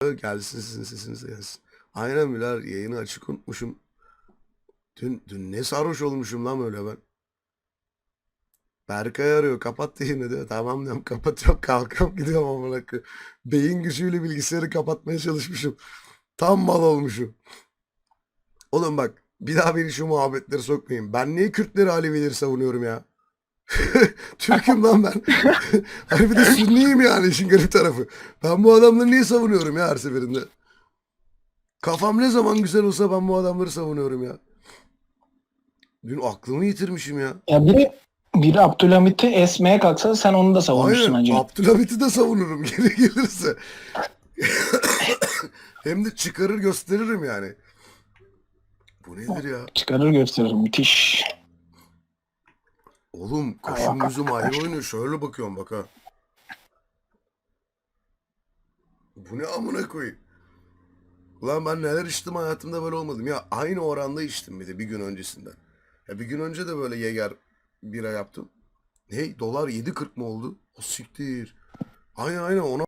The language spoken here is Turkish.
Gelsin sizin sesiniz gelsin. Aynen Bilal yayını açık unutmuşum. Dün, dün ne sarhoş olmuşum lan öyle ben. Berkay arıyor kapat yayını diyor. Tamam diyorum kapatıyorum kalkıyorum gidiyorum amına. Beyin gücüyle bilgisayarı kapatmaya çalışmışım. Tam mal olmuşum. Oğlum bak bir daha beni şu muhabbetlere sokmayın. Ben niye Kürtleri Alevileri savunuyorum ya? Türk'üm lan ben. Hani bir de Sünniyim yani işin garip tarafı. Ben bu adamları niye savunuyorum ya her seferinde? Kafam ne zaman güzel olsa ben bu adamları savunuyorum ya. Dün aklımı yitirmişim ya. Ya biri biri Abdülhamit'i esmeye kalksa sen onu da savunmuşsun Aynen. hacı. Abdülhamit'i de savunurum geri gelirse. Hem de çıkarır gösteririm yani. Bu nedir ya? Çıkarır gösterir müthiş. Oğlum kaşım gözüm ayrı oynuyor. Şöyle bakıyorum bak ha. Bu ne amına koyayım? Ulan ben neler içtim hayatımda böyle olmadım. Ya aynı oranda içtim bir de bir gün öncesinden. Ya bir gün önce de böyle Yeger bira yaptım. Ne? Dolar 7.40 mı oldu? O siktir. Aynen aynen ona